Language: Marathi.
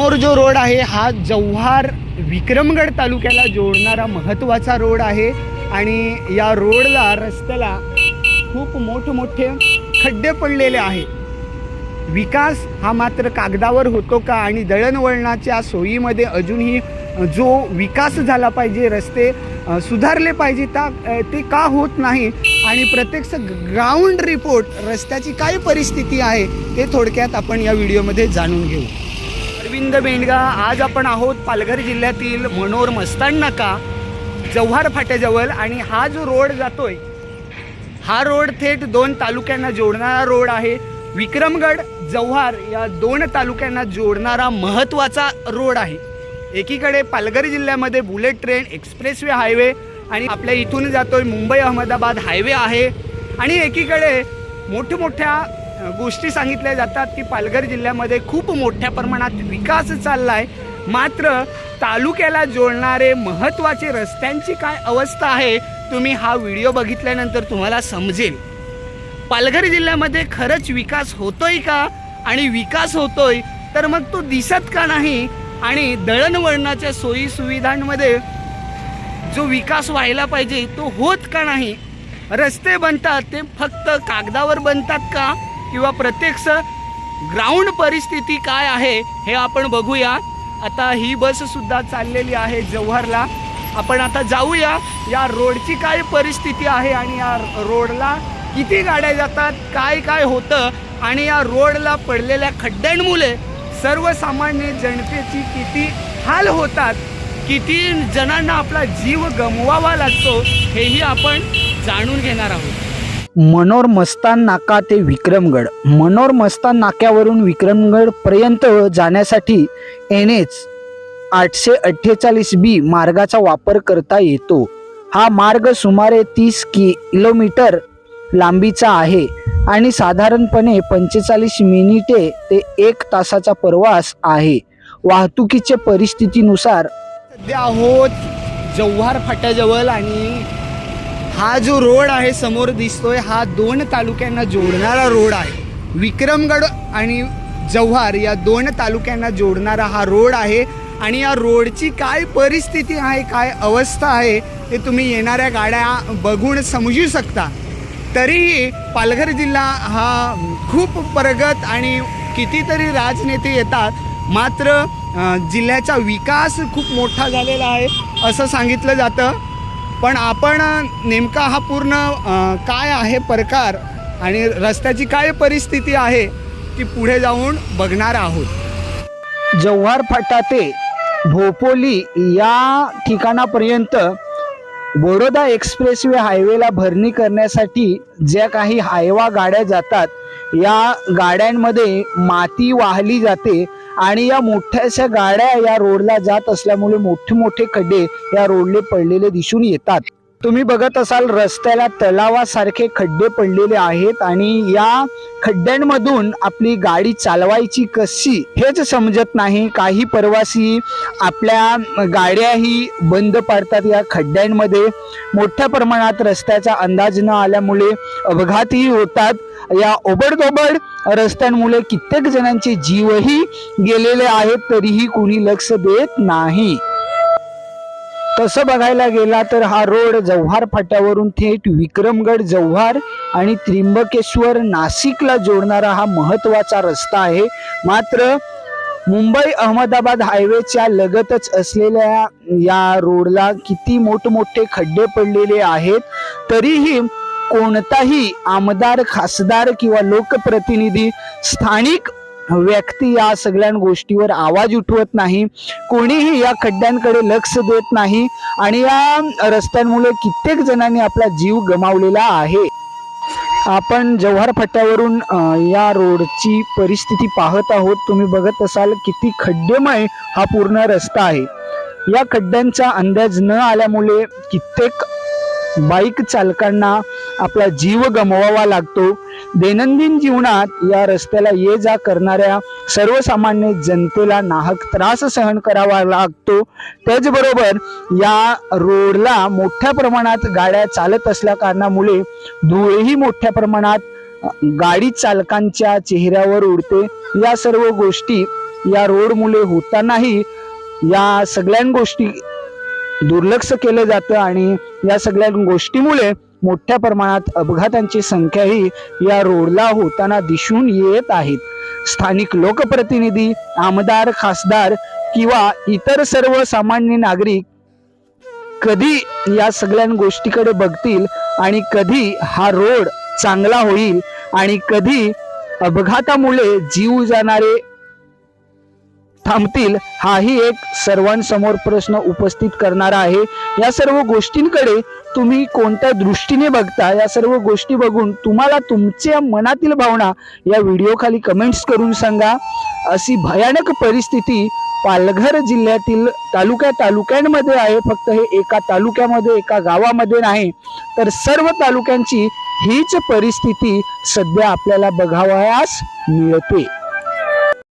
समोर जो रोड आहे हा जव्हार विक्रमगड तालुक्याला जोडणारा महत्त्वाचा रोड आहे. आणि या रोडला रस्त्याला खूप मोठमोठे खड्डे पडलेले आहे विकास हा मात्र कागदावर होतो का आणि दळणवळणाच्या सोयीमध्ये अजूनही जो विकास झाला पाहिजे रस्ते सुधारले पाहिजे ता ते का होत नाही? आणि प्रत्यक्ष ग्राउंड रिपोर्ट रस्त्याची काय परिस्थिती आहे ते थोडक्यात आपण या व्हिडिओमध्ये जाणून घेऊ. अरविंद बेंडगा आज आपण आहोत पालघर जिल्ह्यातील मनोर मस्तान नाका जव्हार फाट्याजवळ. आणि हा जो रोड जातोय हा रोड थेट दोन तालुक्यांना जोडणारा रोड आहे. विक्रमगड जव्हार या दोन तालुक्यांना जोडणारा महत्त्वाचा रोड आहे. एकीकडे पालघर जिल्ह्यामध्ये बुलेट ट्रेन एक्सप्रेसवे हायवे आणि आपल्या इथून जातोय मुंबई अहमदाबाद हायवे आहे. आणि एकीकडे मोठमोठ्या गोष्टी सांगितल्या जातात की पालघर जिल्ह्यामध्ये खूप मोठ्या प्रमाणात विकास चालला आहे मात्र तालुक्याला जोडणारे महत्त्वाचे रस्त्यांची काय अवस्था आहे तुम्ही हा व्हिडिओ बघितल्यानंतर तुम्हाला समजेल. पालघर जिल्ह्यामध्ये खरंच विकास होतोय का? आणि विकास होतोय तर मग तो दिसत का नाही? आणि दळणवळणाच्या सोयीसुविधांमध्ये जो विकास व्हायला पाहिजे तो होत का नाही? रस्ते बनतात ते फक्त कागदावर बनतात का? किंवा प्रत्यक्ष ग्राउंड परिस्थिती काय आहे हे आपण बघूया. आता ही बससुद्धा चाललेली आहे जव्हारला. आपण आता जाऊया. या रोडची काय परिस्थिती आहे आणि या रोडला किती गाड्या जातात काय काय होतं आणि या रोडला पडलेल्या खड्ड्यांमुळे सर्वसामान्य जनतेची किती हाल होतात किती जणांना आपला जीव गमवावा लागतो हेही आपण जाणून घेणार आहोत. मनोर मस्तान नाका ते विक्रमगड. मनोर मस्तान नाक्यावरून विक्रमगड पर्यंत जाण्यासाठी एन एच आठशे अठ्ठेचाळीस बी मार्गाचा वापर करता येतो. हा मार्ग सुमारे तीस किलोमीटर लांबीचा आहे आणि साधारणपणे पंचेचाळीस मिनिटे ते एक तासाचा प्रवास आहे. वाहतुकीच्या परिस्थितीनुसार सध्या आहोत जव्हार फाट्याजवळ आणि हा जो रोड आहे समोर दिसतोय हा दोन तालुक्यांना जोडणारा रोड आहे. विक्रमगड आणि जव्हार या दोन तालुक्यांना जोडणारा हा रोड आहे आणि या रोडची काय परिस्थिती आहे काय अवस्था आहे ते तुम्ही येणाऱ्या गाड्या बघून समजू शकता. तरीही पालघर जिल्हा हा खूप प्रगत आणि कितीतरी राजनेते येतात मात्र जिल्ह्याचा विकास खूप मोठा झालेला आहे असं सांगितलं जातं. पण आपण नेमका हा पूर्ण काय आहे प्रकार आणि रस्त्याची काय परिस्थिती आहे ती पुढे जाऊन बघणार आहोत. जव्हार फाटा ते भोपोली या ठिकाणापर्यंत बडोदा एक्सप्रेसवे हायवेला भरणी करण्यासाठी ज्या काही हायवा गाड्या जातात या गाड्यांमध्ये माती वाहली जाते आणि या मोठ्याशा गाड्या या रोडला जात असल्यामुळे मोठे मोठे खड्डे या रोडले पडलेले दिसून येतात. तुम्ही बघत असाल रस्त्याला तलावासारखे खड्डे पडलेले आहेत आणि या खड्ड्यांमधून आपली गाडी चालवायची कशी हेच समजत नाही. काही प्रवासी आपल्या गाड्याही बंद पाडतात या खड्ड्यांमध्ये. मोठ्या प्रमाणात रस्त्याचा अंदाज न आल्यामुळे अपघातही होतात. या ओबडधोबड रस्त्यांमुळे कित्येक जणांचे जीवही गेलेले आहेत तरीही कुणी लक्ष देत नाही. तसं बघायला गेला तर हा रोड जव्हार फाट्यावरून थेट विक्रमगड जव्हार आणि त्र्यंबकेश्वर नाशिकला जोडणारा हा महत्त्वाचा रस्ता आहे. मात्र मुंबई अहमदाबाद हायवेच्या लगतच असलेल्या या रोडला किती मोठमोठे खड्डे पडलेले आहेत तरीही कोणताही आमदार खासदार किंवा लोकप्रतिनिधी स्थानिक व्यक्ती या सगळ्या गोष्टीवर आवाज उठवत नाही कोणीही या खड्ड्यांकडे लक्ष देत नाही आणि या रस्त्यांमुळे कित्येक जणांनी आपला जीव गमावलेला आहे. आपण जव्हार फाट्यावरून या रोडची परिस्थिती पाहत आहोत. तुम्ही बघत असाल किती खड्डेमय हा पूर्ण रस्ता आहे. या खड्ड्यांचा अंदाज न आल्यामुळे कित्येक बाईक चालकांना आपला जीव गमवावा लागतो. दैनंदिन जीवनात या रस्त्याला ये जा करणाऱ्या सर्वसामान्य जनतेला नाहक त्रास सहन करावा लागतो. त्याचबरोबर या रोडला मोठ्या प्रमाणात गाड्या चालत असल्या कारणामुळे धूळही मोठ्या प्रमाणात गाडी चालकांच्या चेहऱ्यावर उडते. या सर्व गोष्टी या रोडमुळे होतानाही या सगळ्या गोष्टी दुर्लक्ष केलं जातं आणि या सगळ्या गोष्टीमुळे मोठ्या प्रमाणात अपघातांची संख्याही या रोडला होताना दिसून येत आहेत. स्थानिक लोकप्रतिनिधी आमदार खासदार किंवा इतर सर्व सामान्य नागरिक कधी या सगळ्या गोष्टीकडे बघतील आणि कधी हा रोड चांगला होईल आणि कधी अपघातामुळे जीव जाणारे थांबतील हाही एक सर्वांसमोर प्रश्न उपस्थित करणारा आहे. या सर्व गोष्टींकडे तुम्ही कोणत्या दृष्टीने बघता या सर्व गोष्टी बघून तुम्हाला तुमच्या मनातील भावना या व्हिडिओ खाली कमेंट्स करून सांगा. अशी भयानक परिस्थिती पालघर जिल्ह्यातील तालुक्या तालुक्यांमध्ये आहे. फक्त हे एका तालुक्यामध्ये एका गावामध्ये नाही तर सर्व तालुक्यांची हीच परिस्थिती सध्या आपल्याला बघावयास मिळते.